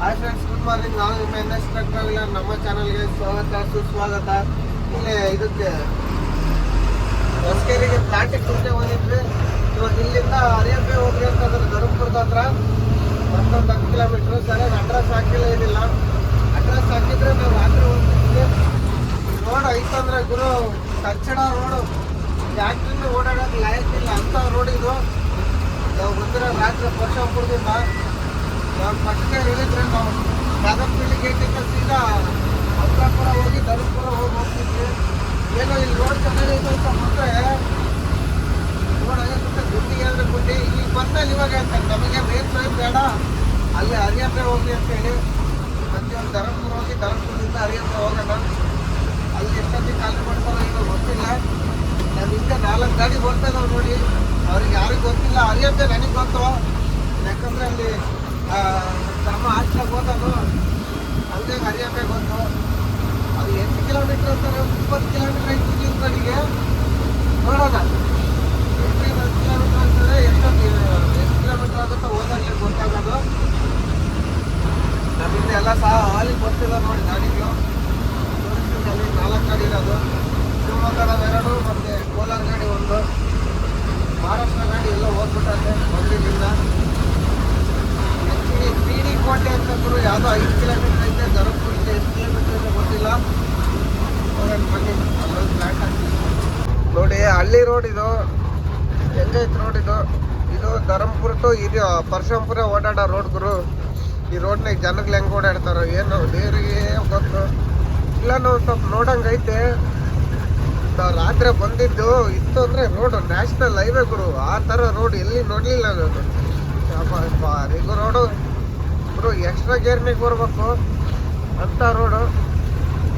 Hi friends good morning ನಾವು ನಿಮ್ಮ N S ನಮ್ಮ ಚಾನಲ್ಗೆ ಸ್ವಾಗತ, ಸುಸ್ವಾಗತ. ಇಲ್ಲಿ ಇದಕ್ಕೆ ಹೊಸಕೇರಿಗೆ ಪ್ಲಾಂಟಿಗೆ ಕುಂಟೆ ಹೋಗಿದ್ವಿ. ಇವಾಗ ಇಲ್ಲಿಂದ ಅರಿಯಬ್ಬೆ ಹೋಗ್ರಿ ಅಂತಂದ್ರೆ ಧರ್ಮಪುರದ ಹತ್ರ ಮತ್ತೊಂದು ಹತ್ತು ಕಿಲೋಮೀಟ್ರ್ ಸರಿಯಾಗಿ ಅಡ್ರೆಸ್ ಹಾಕಿಲ್ಲ ಏನಿಲ್ಲ. ಅಡ್ರೆಸ್ ಹಾಕಿದ್ರೆ ನಾವು ರಾತ್ರಿ ಹೋಗ್ತಿದ್ವಿ. ರೋಡ್ ಐತಂದ್ರೆ ಗುರು ಕಚ್ಚಡ ರೋಡು ಓಡಾಡೋದು ಓಡಾಡೋಕೆ ಲಾಯಕ್ಕಿಲ್ಲ ಅಂತ ರೋಡ್ ಇದು. ನಾವು ಬಂದಿರೋ ರಾತ್ರಿ ಪರ್ಶಾಪುರದಿಂದ ಫಸ್ಟ್ಗೆ ಹೇಳಿದ್ರೆ ನಾವು ನಾಗಪ್ಪಳ್ಳಿ ಗೇಟಿಂದ ಸೀದಾ ಅಮರಾಪುರ ಹೋಗಿ ಧರ್ಮಪುರ ಹೋಗಿ ಹೋಗ್ತಿದ್ವಿ. ಏನೋ ಇಲ್ಲಿ ರೋಡ್ ಚೆನ್ನಾಗಿತ್ತು ಅಂತ ಬಿಟ್ರೆ ರೋಡ್ ಆಗತ್ತೆ ಗುಂಡಿಗೆ ಅಂದರೆ ಗುಂಡಿ. ಈಗ ಬಂದಲ್ಲಿ ಇವಾಗ ನಮಗೆ ಮೇನ್ ಬೇಡ. ಅಲ್ಲಿ ಹರಿಯಪ್ಪೆ ಹೋಗಿ ಅಂತೇಳಿ ಮತ್ತೆ ಒಂದು ಧರ್ಮಪುರ ಹೋಗಿ ಧರ್ಮಪುರದಿಂದ ಹರಿಯಪ್ಪೆ ಹೋಗೋಣ. ಅಲ್ಲಿ ಎಷ್ಟೊತ್ತಿಗೆ ಖಾಲಿ ಮಾಡ್ತಾರೋ ಈಗ ಗೊತ್ತಿಲ್ಲ. ನಾನು ಹಿಂದೆ ನಾಲ್ಕು ಗಾಡಿ ಬರ್ತಾ ನೋಡಿ. ಅವ್ರಿಗೆ ಯಾರಿಗೂ ಗೊತ್ತಿಲ್ಲ. ಹರಿಯಪ್ಪೆ ನನಗೆ ಗೊತ್ತು. ಆ, ತಮ್ಮ ಹಾಸ್ಟೆಲ್ಗೆ ಹೋದನು. ಅಲ್ಲೇ ಹರಿಯಬೇಕು ಅಂತ ಅದು ಎಷ್ಟು ಕಿಲೋಮೀಟ್ರ್ ಅಂತಾರೆ ಇಪ್ಪತ್ತು ಕಿಲೋಮೀಟ್ರ್ ಐತಿ ಕಡೆಗೆ ನೋಡೋಣ. ಎಷ್ಟು ಕಿಲೋಮೀಟ್ರ್ ಅಂತಾರೆ ಎಷ್ಟೊಂದು ಎಷ್ಟು ಕಿಲೋಮೀಟ್ರ್ ಆಗುತ್ತೋ ಹೋದಾಗಲೇ ಗೊತ್ತಾಗೋದು. ನಮ್ಮಿಂದ ಎಲ್ಲ ಸಹ ಹಾಲಿಗೆ ಬರ್ತಿಲ್ಲ ನೋಡಿ ಗಾಡಿಗಳು ಅಲ್ಲಿ ನಾಲ್ಕು ಗಾಡಿ ಇರೋದು. ಶಿವಮೊಗ್ಗದ ಎರಡು ಮತ್ತು ಕೋಲಾರ ಗಾಡಿ ಒಂದು. ಮಹಾರಾಷ್ಟ್ರ ಗಾಡಿ ಎಲ್ಲ ಹೋಗ್ಬಿಟ್ಟಂತೆ ಮಂಗಳೂರಿಂದ ಪಿ ಡಿ ಕೋಟೆ ಅಂತಂದ್ರು ಯಾವುದೋ ಐದು ಕಿಲೋಮೀಟರ್ ಐತೆ ಧರ್ಮಪುರಕ್ಕೆ ಎಷ್ಟು ಕಿಲೋಮೀಟರ್ ಇದೆ ಗೊತ್ತಿಲ್ಲ. ಬನ್ನಿ. ಅಲ್ಲೊಂದು ನೋಡಿ, ಹಳ್ಳಿ ರೋಡ್ ಇದು, ಹೆಂಗೈತೆ ರೋಡ್ ಇದು. ಇದು ಧರ್ಮಪುರ ಟು ಇದು ಪರಶುರಾಮಪುರ ಓಡಾಡೋ ರೋಡ್ ಗುರು. ಈ ರೋಡ್ನಾಗ ಜನಗಳು ಹೆಂಗೆ ಓಡಾಡ್ತಾರೋ ಏನು, ದೇವರಿಗೆ ಗೊತ್ತು. ಇಲ್ಲ, ನಾವು ಸ್ವಲ್ಪ ನೋಡಂಗೈತೆ ರಾತ್ರಿ ಬಂದಿದ್ದು, ಇತ್ತು ಅಂದರೆ ರೋಡು ನ್ಯಾಷನಲ್ ಹೈವೇ ಗುರು. ಆ ಥರ ರೋಡ್ ಎಲ್ಲಿ ನೋಡಲಿಲ್ಲ ನಾನು. ರೋಡು ಗುರು ಎಕ್ಸ್ಟ್ರಾ ಜರ್ನಿಗೆ ಬರಬೇಕು ಅಂತ ರೋಡು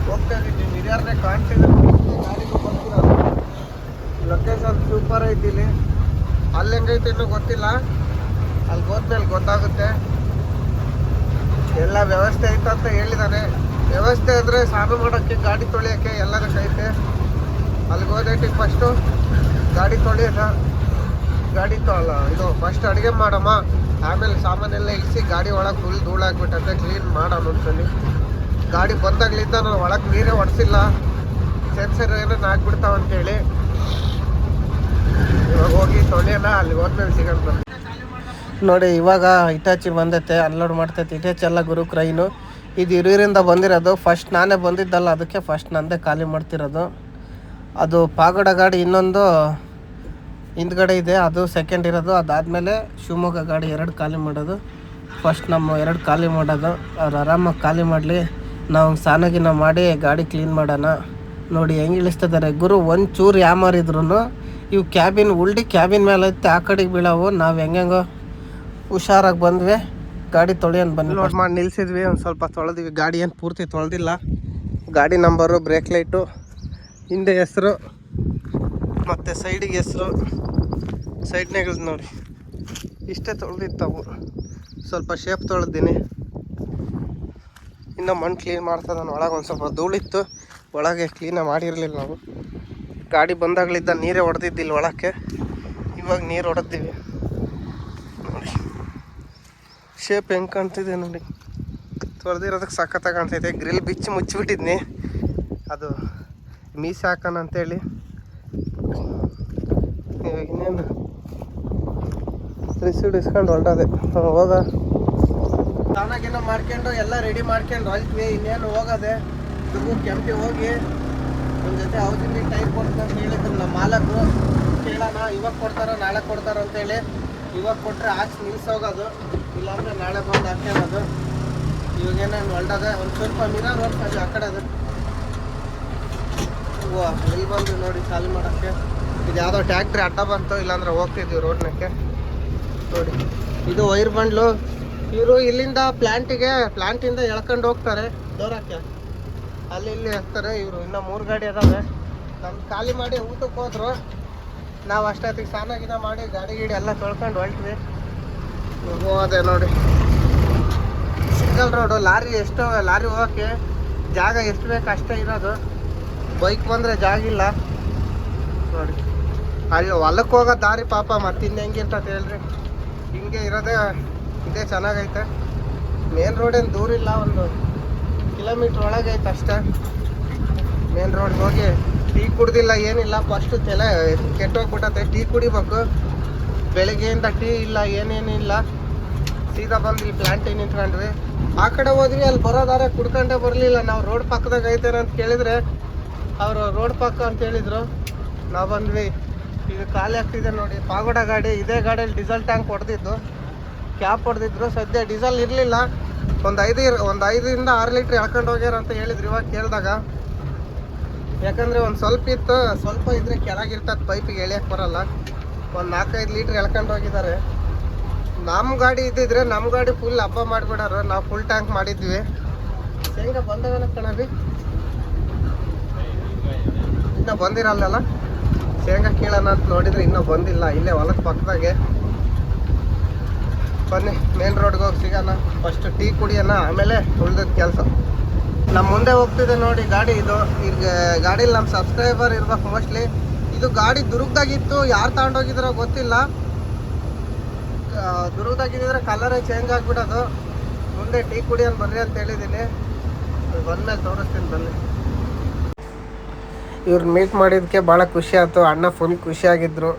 ಹೋಗ್ತಾ ಇದ್ದೀನಿ ಹಿರಿಯರನ್ನೇ ಕಾಣ್ತಿದ್ದೀನಿ ಗಾಡಿಗೂ ಬರ್ತೀರ ಲೊಕೇಶನ್ ಸೂಪರ್ ಐತಿ ಇಲ್ಲಿ ಅಲ್ಲಿ ಹೆಂಗೈತೆ ಇನ್ನೂ ಗೊತ್ತಿಲ್ಲ. ಅಲ್ಲಿ ಹೋದ್ಮೇಲೆ ಗೊತ್ತಾಗುತ್ತೆ. ಎಲ್ಲ ವ್ಯವಸ್ಥೆ ಐತೆ ಅಂತ ಹೇಳಿದಾನೆ. ವ್ಯವಸ್ಥೆ ಅಂದರೆ ಸ್ನಾನ ಮಾಡೋಕ್ಕೆ ಗಾಡಿ ತೊಳೆಯೋಕ್ಕೆ ಎಲ್ಲದಕ್ಕೆ ಐತೆ ಅಲ್ಲಿಗೆ ಹೋದೈತಿ ಫಸ್ಟು ಗಾಡಿ ತೊಳೆಯೋಣ ಗಾಡಿ ತೊಳ ಇದು ಫಸ್ಟ್ ಅಡುಗೆ ಮಾಡಮ್ಮ. ಆಮೇಲೆ ಸಾಮಾನೆಲ್ಲ ಇಳಿಸಿ ಗಾಡಿ ಒಳಗೆ ಫುಲ್ ಧೂಳಾಗ್ಬಿಟ್ಟಂತೆ ಕ್ಲೀನ್ ಮಾಡೋಣ ಗಾಡಿ ಬಂದಾಗ್ಲಿಂದ ನಾನು ಒಳಗೆ ನೀರೇ ಹೊಡೆಸಿಲ್ಲ ಸೆನ್ಸರ್ ಏನೋ ಹಾಕ್ಬಿಡ್ತಾವ ಅಂತೇಳಿ. ಇವಾಗ ಹೋಗಿ ತೊಳೆಯಲ್ಲ ಅಲ್ಲಿ ಹೋದ್ಮೇಲೆ ಸಿಗೋಣ ನೋಡಿ, ಇವಾಗ ಇಟಾಚಿ ಬಂದೈತೆ ಅನ್ಲೋಡ್ ಮಾಡ್ತೈತೆ. ಇಟಾಚಿ ಎಲ್ಲ ಗುರು ಕ್ರೈನು ಇದು ಹಿರಿಯರಿಂದ ಬಂದಿರೋದು. ಫಸ್ಟ್ ನಾನೇ ಬಂದಿದ್ದಲ್ಲ, ಅದಕ್ಕೆ ಫಸ್ಟ್ ನಂದೇ ಖಾಲಿ ಮಾಡ್ತಿರೋದು. ಅದು ಪಾಗಡ ಗಾಡಿ ಇನ್ನೊಂದು ಹಿಂದ್ಗಡೆ ಇದೆ ಅದು ಸೆಕೆಂಡ್ ಇರೋದು ಅದಾದಮೇಲೆ ಶಿವಮೊಗ್ಗ ಗಾಡಿ ಎರಡು ಖಾಲಿ ಮಾಡೋದು. ಫಸ್ಟ್ ನಮ್ಮ ಎರಡು ಖಾಲಿ ಮಾಡೋದು. ಅವ್ರು ಆರಾಮಾಗಿ ಖಾಲಿ ಮಾಡಲಿ. ನಾವು ಸಾನಾಗಿನ ಮಾಡಿ ಗಾಡಿ ಕ್ಲೀನ್ ಮಾಡೋಣ. ನೋಡಿ ಹೆಂಗೆ ಇಳಿಸ್ತಿದ್ದಾರೆ. ಗುರು ಒಂದು ಚೂರು ಯಾಮಾರಿದ್ರು ಇವು ಕ್ಯಾಬಿನ್ ಉಲ್ಡಿ ಕ್ಯಾಬಿನ್ ಮೇಲೆ ಐತೆ ಆ ಕಡೆಗೆ ಬೀಳವು. ನಾವು ಹೆಂಗೆಂಗೋ ಹುಷಾರಾಗಿ ಬಂದ್ವಿ. ಗಾಡಿ ತೊಳೆಯನ್ ಬಂದ್ವಿ ಲೋಡ್ ಮಾಡಿ ನಿಲ್ಸಿದ್ವಿ. ಒಂದು ಸ್ವಲ್ಪ ತೊಳೆದ್ವಿ. ಗಾಡಿ ಏನು ಪೂರ್ತಿ ತೊಳೆದಿಲ್ಲ. ಗಾಡಿ ನಂಬರು ಬ್ರೇಕ್ ಲೈಟು ಹಿಂದೆ ಹೆಸರು. ಮತ್ತು ಸೈಡಿಗೆ ಹೆಸರು ಸೈಡ್ನಾಗ ನೋಡಿ. ಇಷ್ಟೇ ತೊಳೆದಿತ್ತವು. ಸ್ವಲ್ಪ ಶೇಪ್ ತೊಳೆದಿನಿ ಇನ್ನು ಮಣ್ಣು ಕ್ಲೀನ್ ಮಾಡ್ತಾ ನಾನು ಒಳಗೆ ಒಂದು ಸ್ವಲ್ಪ ಧೂಳಿತ್ತು. ಒಳಗೆ ಕ್ಲೀನಾಗಿ ಮಾಡಿರಲಿಲ್ಲ ನಾವು. ಗಾಡಿ ಬಂದಾಗಲಿದ್ದ ನೀರೇ ಹೊಡೆದಿದ್ದಿಲ್ಲ ಒಳಕ್ಕೆ. ಇವಾಗ ನೀರು ಹೊಡೆದಿವಿ ನೋಡಿ. ಶೇಪ್ ಹೆಂಗೆ ಕಾಣ್ತಿದೆ ನೋಡಿ. ತೊಳೆದಿರೋದಕ್ಕೆ ಸಖತ್ತಾಗಿ ಕಾಣ್ತೈತೆ ಗ್ರಿಲ್ ಬಿಚ್ಚಿ ಮುಚ್ಚಿಬಿಟ್ಟಿದ್ನಿ. ಅದು ಮೀಸೆ ಹಾಕೋಣ ಅಂತೇಳಿ. ಇವಾಗ ಇನ್ನೇನು ರಿಸೀವ್ ಇಸ್ಕೊಂಡು ಹೊರಟದೆ. ಹೋದ. ಸ್ನಾನಗಿನ ಮಾಡ್ಕೊಂಡು, ಎಲ್ಲ ರೆಡಿ ಮಾಡ್ಕೊಂಡು ಹೊಲ್ಟ್ವಿ. ಇನ್ನೇನು ಹೋಗದೆ ಇದಕ್ಕೂ ಕೆಂಪಿ ಹೋಗಿ ಒಂದು ಜೊತೆ ಹೌಸಿಂಗ್ ಟೈರ್ ಕೊಡ್ತೀನಿ ಅಂತ ಹೇಳಿದ್ರು. ನಮ್ಮ ಮಾಲಕರು, ಕೇಳೋಣ, ಇವಾಗ ಕೊಡ್ತಾರೋ, ನಾಳೆ ಕೊಡ್ತಾರೋ ಅಂತೇಳಿ ಇವಾಗ ಕೊಟ್ಟರೆ ಆಚೆ ನಿಲ್ಸೋಗೋದು. ಇಲ್ಲಾಂದ್ರೆ ನಾಳೆ ಬಂದು ಹಾಕ್ಕೊಳ್ಳೋದು. ಇವಾಗ ಏನೇನು ಹೊಲ್ಡದ ಒಂದು ಸ್ವಲ್ಪ ಮಿರರ್ ಹೋಗ್ತದೆ ಆ ಕಡೆ ಅದು. ಓ ಇಲ್ಲಿ ಬಂದು ನೋಡಿ, ಖಾಲಿ ಮಾಡೋಕ್ಕೆ. ಇದು ಯಾವುದೋ ಟ್ಯಾಕ್ಟ್ರಿ ಅಡ್ಡ ಬಂತು, ಇಲ್ಲಾಂದ್ರೆ ಹೋಗ್ತಿದ್ವಿ ರೋಡ್ನಕ್ಕೆ. ನೋಡಿ, ಇದು ವೈರ್ ಬಂಡ್ಲು. ಇವರು ಇಲ್ಲಿಂದ ಪ್ಲ್ಯಾಂಟಿಗೆ ಪ್ಲ್ಯಾಂಟಿಂದ ಎಳ್ಕೊಂಡು ಹೋಗ್ತಾರೆ. ದೂರಕ್ಕೆ. ಅಲ್ಲಿ ಇಲ್ಲಿ ಹಾಕ್ತಾರೆ ಇವರು. ಇನ್ನೂ ಮೂರು ಗಾಡಿ ಅದಾವೆ. ನಮ್ಗೆ ಖಾಲಿ ಮಾಡಿ ಊಟಕ್ಕೆ ಹೋದ್ರು. ನಾವು ಅಷ್ಟೊತ್ತಿಗೆ ಸ್ನಾನ ಗಿನ ಮಾಡಿ ಗಾಡಿ ಗಿಡಿ ಎಲ್ಲ ತೊಳ್ಕೊಂಡು ಹೊಲ್ಟ್ವಿ ಹೋದೆ ನೋಡಿ. Single road. ಲಾರಿ ಎಷ್ಟು, ಲಾರಿ ಹೋಗಕ್ಕೆ ಜಾಗ ಎಷ್ಟು ಬೇಕು ಅಷ್ಟೇ ಇರೋದು. ಬೈಕ್ ಬಂದರೆ ಜಾಗ ಇಲ್ಲ. ನೋಡಿ. ಅಲ್ಲಿ ಹೊಲಕ್ಕೆ ಹೋಗೋ ದಾರಿ ಪಾಪ ಮತ್ತೆ ಇನ್ನು ಹೆಂಗಿರ್ತದೆ ಹೇಳ್ರಿ. ಹಿಂಗೆ ಇರೋದೇ ಇದೇ ಚೆನ್ನಾಗೈತೆ. ಮೇನ್ ರೋಡ್ ಏನು ದೂರ ಇಲ್ಲ, ಒಂದು ಕಿಲೋಮೀಟ್ರ್ ಒಳಗೆ ಐತೆ ಅಷ್ಟೇ. ಮೇನ್ ರೋಡ್ಗೆ ಹೋಗಿ ಟೀ ಕುಡ್ದಿಲ್ಲ, ಏನಿಲ್ಲ. ಫಸ್ಟು ತಲೆ ಕೆಟ್ಟೋಗ್ಬಿಟ್ಟತೆ. ಟೀ ಕುಡಿಬೇಕು. ಬೆಳಗ್ಗೆಯಿಂದ ಟೀ ಇಲ್ಲ ಏನೇನಿಲ್ಲ ಸೀದಾ ಬಂದು ಇಲ್ಲಿ ಪ್ಲಾಂಟಿಗೆ ನಿಂತ್ಕೊಂಡ್ವಿ. ಆ ಕಡೆ ಹೋದ್ವಿ, ಅಲ್ಲಿ ಬರೋದಾರೆ ಕುಡ್ಕೊಂಡೇ ಬರಲಿಲ್ಲ. ನಾವು ರೋಡ್ ಪಕ್ಕದಾಗ ಐತೇನೆ ಅಂತ ಕೇಳಿದ್ರೆ, ಅವರು ರೋಡ್ ಪಕ್ಕ ಅಂತ ಹೇಳಿದರು. ನಾವು ಬಂದ್ವಿ. ಇದು ಖಾಲಿ ಆಗ್ತಿದೆ ನೋಡಿ. ಪಾಗೋಡ ಗಾಡಿ, ಇದೇ ಗಾಡಿಯಲ್ಲಿ ಡೀಸೆಲ್ ಟ್ಯಾಂಕ್ ಹೊಡೆದಿದ್ದು. ಕ್ಯಾಪ್ ಹೊಡೆದಿದ್ರು. ಸದ್ಯ ಡೀಸೆಲ್ ಇರಲಿಲ್ಲ. ಒಂದು ಐದು ಒಂದು ಐದರಿಂದ ಆರು ಲೀಟ್ರ್ ಎಳ್ಕೊಂಡು ಹೋಗ್ಯಾರ ಅಂತ ಹೇಳಿದ್ರು ಇವಾಗ ಕೇಳಿದಾಗ. ಯಾಕಂದರೆ ಒಂದು ಸ್ವಲ್ಪ ಇತ್ತು. ಸ್ವಲ್ಪ ಇದ್ರೆ ಕೆಳಗಿರ್ತದೆ ಪೈಪಿಗೆ ಎಳಿಯಕ್ಕೆ ಬರಲ್ಲ. ಒಂದು ನಾಲ್ಕೈದು ಲೀಟ್ರ್ ಎಳ್ಕೊಂಡು ಹೋಗಿದ್ದಾರೆ. ನಮ್ಮ ಗಾಡಿ ಇದ್ದಿದ್ರೆ ನಮ್ಮ ಗಾಡಿ ಫುಲ್ ಹಬ್ಬ ಮಾಡಿಬಿಡಾರ. ನಾವು ಫುಲ್ ಟ್ಯಾಂಕ್ ಮಾಡಿದ್ವಿ. ಶೇಂಗಾ ಬಂದವನ ಕಣವಿ ಇನ್ನೂ ಬಂದಿರಲ್ಲ ಶೇಂಗಾ ಕೀಳೋಣ ಅಂತ ನೋಡಿದ್ರೆ ಇನ್ನೂ ಬಂದಿಲ್ಲ. ಇಲ್ಲೇ ಹೊಲದ ಪಕ್ಕದಾಗೆ. ಬನ್ನಿ ಮೇನ್ ರೋಡ್ಗೆ ಹೋಗಿ ಸಿಗೋಣ. ಫಸ್ಟ್ ಟೀ ಕುಡಿಯೋಣ, ಆಮೇಲೆ ಉಳ್ದದ ಕೆಲಸ. ನಮ್ಮ ಮುಂದೆ ಹೋಗ್ತಿದೆ ನೋಡಿ ಗಾಡಿ ಇದು. ಈಗ ಗಾಡೀಲಿ ನಮ್ಮ ಸಬ್ಸ್ಕ್ರೈಬರ್ ಇರ್ಬೇಕು ಮೋಸ್ಟ್ಲಿ ಇದು ಗಾಡಿ ದುರ್ಗದಾಗಿತ್ತು. ಯಾರು ತಗೊಂಡೋಗಿದ್ರೋ ಗೊತ್ತಿಲ್ಲ. ದುರ್ಗದಾಗಿದ್ದರೆ ಕಲರೇ ಚೇಂಜ್ ಆಗಿಬಿಡೋದು. ಮುಂದೆ ಟೀ ಕುಡಿಯೋಣ ಬರ್ರಿ ಅಂತ ಹೇಳಿದ್ದೀನಿ ಬಂದ್ಮೇಲೆ ತೋರಿಸ್ತೀನಿ ಬನ್ನಿ. ಇವ್ರನ್ನ ಮೀಟ್ ಮಾಡಿದ್ದಕ್ಕೆ ಭಾಳ ಖುಷಿ ಆಯ್ತು. ಅಣ್ಣ ಫುಲ್ ಖುಷಿಯಾಗಿದ್ದರು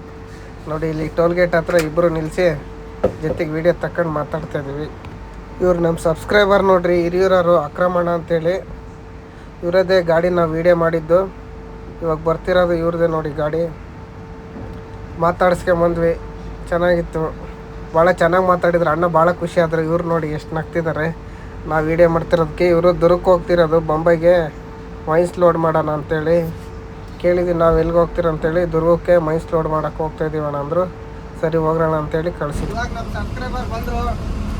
ನೋಡಿ, ಇಲ್ಲಿ ಟೋಲ್ ಗೇಟ್ ಹತ್ರ ಇಬ್ಬರು ನಿಲ್ಲಿಸಿ ಜೊತೆಗೆ ವಿಡಿಯೋ ತಕ್ಕೊಂಡು ಮಾತಾಡ್ತಾ ಇದ್ದೀವಿ ಇವ್ರು ನಮ್ಮ ಸಬ್ಸ್ಕ್ರೈಬರ್ ನೋಡ್ರಿ, ಹಿರಿಯೂರವರು ಅಕ್ರಮಣ ಅಂತೇಳಿ ಇವರದೇ ಗಾಡಿ ನಾವು ವೀಡಿಯೋ ಮಾಡಿದ್ದು. ಇವಾಗ ಬರ್ತಿರೋದು ಇವ್ರದ್ದೇ ನೋಡಿ ಗಾಡಿ. ಮಾತಾಡ್ಸ್ಕೊಂಬಂದ್ವಿ ಚೆನ್ನಾಗಿತ್ತು. ಭಾಳ ಚೆನ್ನಾಗಿ ಮಾತಾಡಿದ್ರು. ಅಣ್ಣ ಭಾಳ ಖುಷಿ ಆದರು. ಇವ್ರು ನೋಡಿ ಎಷ್ಟು ನಗ್ತಿದ್ದಾರೆ ನಾವು ವೀಡಿಯೋ ಮಾಡ್ತಿರೋದಕ್ಕೆ ಇವರು ದುರ್ಗಕ್ಕೆ ಹೋಗ್ತಿರೋದು. ಬೊಂಬೈಗೆ ವೈನ್ಸ್ ಲೋಡ್ ಮಾಡೋಣ ಅಂತೇಳಿ. ಕೇಳಿದ್ವಿ, ನಾವು ಎಲ್ಲಿಗೆ ಹೋಗ್ತೀರ ಅಂತೇಳಿ, ದುರ್ಗಕ್ಕೆ ಮೈಸ್ ಲೋಡ್ ಮಾಡೋಕ್ಕೆ ಹೋಗ್ತಾ ಇದ್ದೀವಿ ಅಣ್ಣ ಅಂದರು. ಸರಿ ಹೋಗೋಣ ಅಂತೇಳಿ ಕಳಿಸಿದ್ವಿ. ಇವಾಗ ನಮ್ಮ ಸಬ್ಸ್ಕ್ರೈಬರ್ ಬಂದರು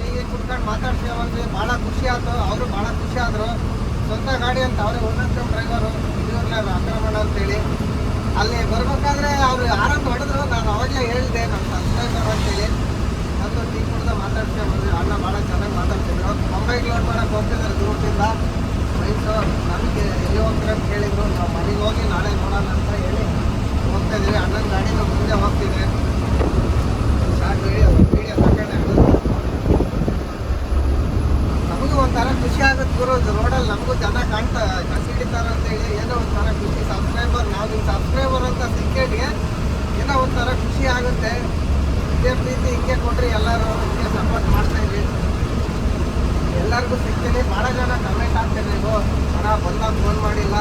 ಹೀಗೆ ಕುತ್ಕೊಂಡು ಮಾತಾಡ್ತೀವಿ ಭಾಳ ಖುಷಿ ಆಯಿತು ಅವರು ಭಾಳ ಖುಷಿ ಆದರು. ಸ್ವಂತ ಗಾಡಿ ಅಂತ ಅವರೇ ಒಂದಷ್ಟು ಡ್ರೈವರು ಇವ್ರನ್ನ ಆಕ್ರಮಣ ಅಂತೇಳಿ. ಅಲ್ಲಿ ಬರ್ಬೇಕಾದ್ರೆ ಅವ್ರು ಯಾರಂತ ಹೊಡೆದ್ರು, ನಾನು ಅವಾಗಲೇ ಹೇಳಿದೆ ನಮ್ಮ ಸಬ್ಸ್ಕ್ರೈಬರ್ ಅಂತೇಳಿ. ಅದು ಟೀ ಕುಡ್ದ ಮಾತಾಡ್ತೀವಿ ಅಣ್ಣ ಭಾಳ ಚೆನ್ನಾಗಿ ಮಾತಾಡ್ತಿದ್ರು. ಮುಂಬೈಗೆ ಲೋಡ್ ಮಾಡೋಕ್ಕೆ ಹೋಗ್ತಿದ್ದಾರೆ ದೂರದಿಂದ ಮೈಸೂರು ನಮಗೆ ಎಲ್ಲಿ ಹೋಗ್ತಾರೆ ಅಂತ ಕೇಳಿದ್ರು ನಾವು ಮನೆಗೆ ಹೋಗಿ ನಾಳೆ ನೋಡೋಣ ಅಂತ ಹೇಳಿ ಹೋಗ್ತಾ ಇದೀವಿ ಅಣ್ಣನ ಗಾಡಿನ ಮುಂದೆ ಹೋಗ್ತಿದ್ರೆ ಶಾರ್ಟ್ ವಿಡಿಯೋ ವಿಡಿಯೋ ತಗೊಂಡೆ ನಮಗೂ ಒಂಥರ ಖುಷಿ ಆಗುತ್ತೆ ಗುರು ರೋಡಲ್ಲಿ ನಮಗೂ ಜನ ಕಾಣ್ತಾ ಕಸಿ ಹಿಡಿತಾರೆ ಅಂತ ಹೇಳಿ ಏನೋ ಒಂಥರ ಖುಷಿ ಸಬ್ಸ್ಕ್ರೈಬರ್ ನಾವು ನಿಮ್ಮ ಸಬ್ಸ್ಕ್ರೈಬರ್ ಅಂತ ಸಿಕ್ಕೇಟ್ಗೆ ಏನೋ ಒಂಥರ ಆಗುತ್ತೆ ಇದೇ ಪ್ರೀತಿ ಹಿಂಗೆ ಕೊಟ್ಟರೆ ಎಲ್ಲರೂ ಹಿಂಗೆ ಸಪೋರ್ಟ್ ಮಾಡ್ತಾ ಇದ್ವಿ ಎಲ್ಲರಿಗೂ ಸಿಗ್ತೀನಿ. ಭಾಳ ಜನ ಕಮೆಂಟ್ ಆಗ್ತೀರಿ ನೀವು. ಹಣ ಬಂದಾಗ ಫೋನ್ ಮಾಡಿಲ್ಲ.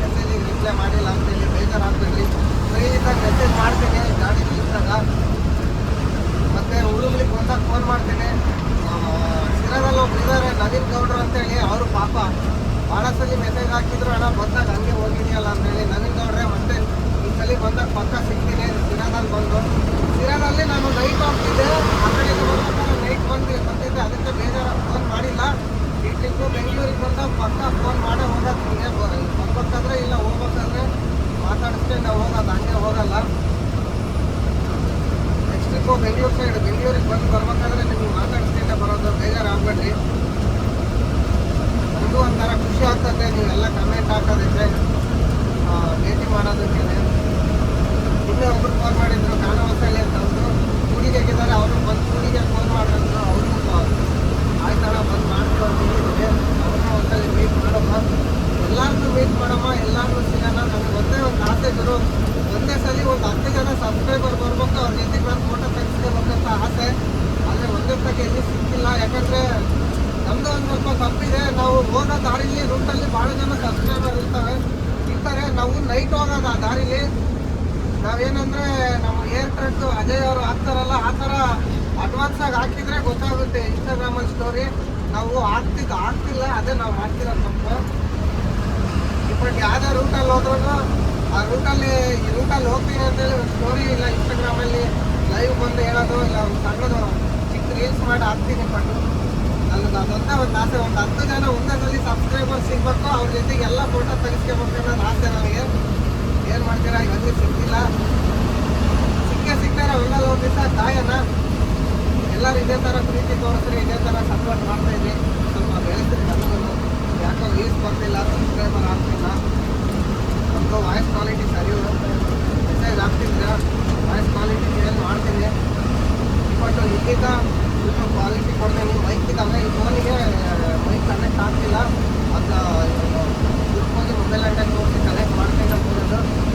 ಮೆಸೇಜಿಗೆ ರಿಪ್ಲೈ ಮಾಡಿಲ್ಲ ಅಂತೇಳಿ ಬೇಜಾರಾಗ್ಬೇಡ್ರಿ ಫ್ರೀ ಇದ್ದಾಗ ಮೆಸೇಜ್ ಮಾಡ್ತೀನಿ. ಗಾಡಿ ನಿಲ್ಲಿಸಿದಾಗ ಮತ್ತೆ ಹುಡುಗ್ಲಿಕ್ಕೆ ಬಂದಾಗ ಫೋನ್ ಮಾಡ್ತೀನಿ. ಸಿರಾದಲ್ಲಿ ಒಬ್ರು ಇದ್ದಾರೆ ನವೀನ್ ಗೌಡ್ರು ಅಂತೇಳಿ ಅವರು ಪಾಪ ಭಾಳ ಸಲ ಮೆಸೇಜ್ ಹಾಕಿದ್ರು, ಅಣ್ಣ, ಬಂದಾಗ ಹಂಗೆ ಹೋಗಿದೆಯಲ್ಲ ಅಂತೇಳಿ ನವೀನ್ ಗೌಡ್ರೆ ಮತ್ತೆ ಈ ಸಲ ಬಂದಾಗ ಪಕ್ಕ ಸಿಗ್ತೀನಿ. ಸಿರಾದಲ್ಲಿ ಬಂದು. ಸಿರಾನಲ್ಲಿ ನಾನು ನೈಟ್ ಹೋಗ್ತಿದ್ದೆ ಆ ಲೈಟ್ ನೈಟ್ ಬಂದು ಬಂದಿದ್ದೆ. ಅದಕ್ಕೆ ಬೇಜಾರು. ಫೋನ್ ಮಾಡಿಲ್ಲ. ಟ್ರಿಪ್ಪು ಬೆಂಗಳೂರಿಗೆ ಬಂದಾಗ ಪಕ್ಕ ಫೋನ್ ಮಾಡೇ ಹೋಗೋದು ಹಿಂಗೆ ಬರ್ಬೇಕಾದ್ರೆ ಇಲ್ಲ ಹೋಗ್ಬೇಕಾದ್ರೆ ಮಾತಾಡಿಸ್ಕೊಂಡು ನಾವು ಹೋಗೋದು. ಹಂಗೆ ಹೋಗಲ್ಲ. ನೆಕ್ಸ್ಟ್ ಟ್ರಿಪ್ಪು ಬೆಂಗಳೂರು ಸೈಡ್ ಬೆಂಗಳೂರಿಗೆ ಬಂದು ಬರ್ಬೇಕಾದ್ರೆ ನಿಮ್ಗೆ ಮಾತಾಡಿಸ್ಕೊಂಡೆ ಬರೋದು ಬೇಜಾರಾಗ್ಬೇಡ್ರಿ ನಮಗೂ ಒಂಥರ ಖುಷಿ ಆಗ್ತದೆ. ನೀವೆಲ್ಲ ಕಮೆಂಟ್ ಹಾಕೋದಕ್ಕೆ ಆ, ಭೇಟಿ ಮಾಡೋದಕ್ಕೆ ಇನ್ನೇ ಒಬ್ರು ಫೋನ್ ಮಾಡಿದ್ರು ಕಾನವಸಲ್ಲಿ ಅಂತ ಅವರು ಕೂಡಿಗೆಗಿದ್ದಾರೆ ಅವರು ಬಂದು ಕೂಡಿಗೆ ಫೋನ್ ಮಾಡಿದ್ರು ಅವರು ಆಯ್ತಣ್ಣ ಬಂದು ಮಾಡ್ತೀವಿ ಅಂತ ಹೇಳಿದ್ರೆ ಅವ್ರನ್ನ ಒಂದ್ಸಲಿ ಮೀಟ್ ಮಾಡಮ್ಮ ಎಲ್ಲಾರ್ಗೂ ಮೀಟ್ ಮಾಡಮ್ಮ ಎಲ್ಲಾರ್ಗೂ ಸಿಗೋಣ ನಮ್ಗೆ ಒಂದೇ ಒಂದು ಆಸೆ ಗುರು ಒಂದೇ ಸಲ ಒಂದು ಹತ್ತು ಜನ ಸಬ್ಸ್ಕ್ರೈಬರ್ ಬರ್ಬೇಕು ಅವ್ರ ಜೊತೆಗೆ ನಾನು ಫೋಟೋ ತೆಗಿಸ್ಕೋಬೇಕಂತ ಆಸೆ ಆದರೆ ಒಂದೇ ಸಲ ಎಲ್ಲಿ ಸಿಕ್ಕಿಲ್ಲ ಯಾಕಂದರೆ ನಮ್ದು ಒಂದು ಸ್ವಲ್ಪ ತಪ್ಪಿದೆ ನಾವು ಹೋಗೋ ದಾರಿಲಿ ರೂಟಲ್ಲಿ ಭಾಳ ಜನ ಸಬ್ಸ್ಕ್ರೈಬರ್ ಇರ್ತಾರೆ ಇರ್ತಾರೆ. ನಾವು ನೈಟ್ ಹೋಗೋದು ಆ ದಾರಿಲಿ. ನಾವೇನಂದ್ರೆ ನಮ್ಮ ಏರ್ ಟ್ರೆಕ್ ಅಜಯ್ ಅವರು ಹಾಕ್ತಾರಲ್ಲ, ಆ ಥರ ಅಡ್ವಾನ್ಸ್ ಆಗಿ ಹಾಕಿದ್ರೆ ಗೊತ್ತಾಗುತ್ತೆ ಇನ್ಸ್ಟಾಗ್ರಾಮಲ್ಲಿ ಸ್ಟೋರಿ ನಾವು ಹಾಕ್ತಿದ್ದು ಆಗ್ತಿಲ್ಲ ಅದೇ ನಾವು ಮಾಡ್ತಿರೋದು ತಪ್ಪು. ಇಪ್ಪಟ್ಟು ಯಾವುದೇ ರೂಟಲ್ಲಿ ಹೋದ್ರೂ ಆ ರೂಟಲ್ಲಿ ಈ ರೂಟಲ್ಲಿ ಹೋಗ್ತೀನಿ ಅಂತೇಳಿ ಒಂದು ಸ್ಟೋರಿ ಇಲ್ಲ ಇನ್ಸ್ಟಾಗ್ರಾಮಲ್ಲಿ ಲೈವ್ ಬಂದು ಹೇಳೋದು ಇಲ್ಲ, ಒಂದು ಸಣ್ಣದು ಚಿಕ್ಕ ರೀಲ್ಸ್ ಮಾಡಿ ಹಾಕ್ತೀನಿ ಬಟ್ ಅಲ್ಲ ನನ್ನೊಂದೇ ಒಂದು ಆಸೆ ಒಂದು ಹತ್ತು ಜನ ಒಂದೇ ಸಲ ಸಬ್ಸ್ಕ್ರೈಬರ್ ಸಿಗ್ಬೇಕು. ಅವ್ರ ಜೊತೆಗೆ ಎಲ್ಲ ಫೋಟೋ ತೆಗಿಸ್ಕೋಬೇಕು ಅನ್ನೋದು ಆಸೆ ನನಗೆ ಏನು ಮಾಡ್ತೀರಾ? ಇವತ್ತಿಗೆ ಸಿಕ್ಕಿಲ್ಲ ಸಿಕ್ಕೇ ಸಿಗ್ತಾರೆ. ಒಂದಲ್ಲ ಒಂದು ದಿವಸ ತಾಯನ ಎಲ್ಲರೂ ಇದೇ ಥರ ಪ್ರೀತಿ ತೋರಿಸ್ರಿ, ಇದೇ ಥರ ಸಪೋರ್ಟ್ ಮಾಡ್ತಾಯಿದ್ರಿ ಸ್ವಲ್ಪ ಬೆಳೆಸ್ರಿ ನನ್ನನ್ನು ಯಾಕೋ ವೀಸ್ ಬರ್ತಿಲ್ಲ ಸಬ್ಸ್ಕ್ರೈಬರ್ ಆಗ್ತಿಲ್ಲ. ನಮ್ಮದು ವಾಯ್ಸ್ ಕ್ವಾಲಿಟಿ ಸರಿ ಮೆಸೇಜ್ ಆಗ್ತಿದ್ರೆ ವಾಯ್ಸ್ ಕ್ವಾಲಿಟಿ ಏನು ಮಾಡ್ತೀನಿ ಬಟ್ ಇಲ್ಲಿಂದ ಇನ್ನೂ ಕ್ವಾಲಿಟಿ ಕೊಡ್ತೇನೆ ವೈಯಕ್ತಿಕ ಅಂದರೆ ಈ ಫೋನಿಗೆ ಬೈಕ್ ಕನೆಕ್ಟ್ ಆಗ್ತಿಲ್ಲ ಅದು ಹೋಗಿ ಮೊಬೈಲ್ ಅಂಟಾಗಿ ಹೋಗಿ ಕನೆಕ್ಟ್ ಮಾಡ್ಬೇಕಂತ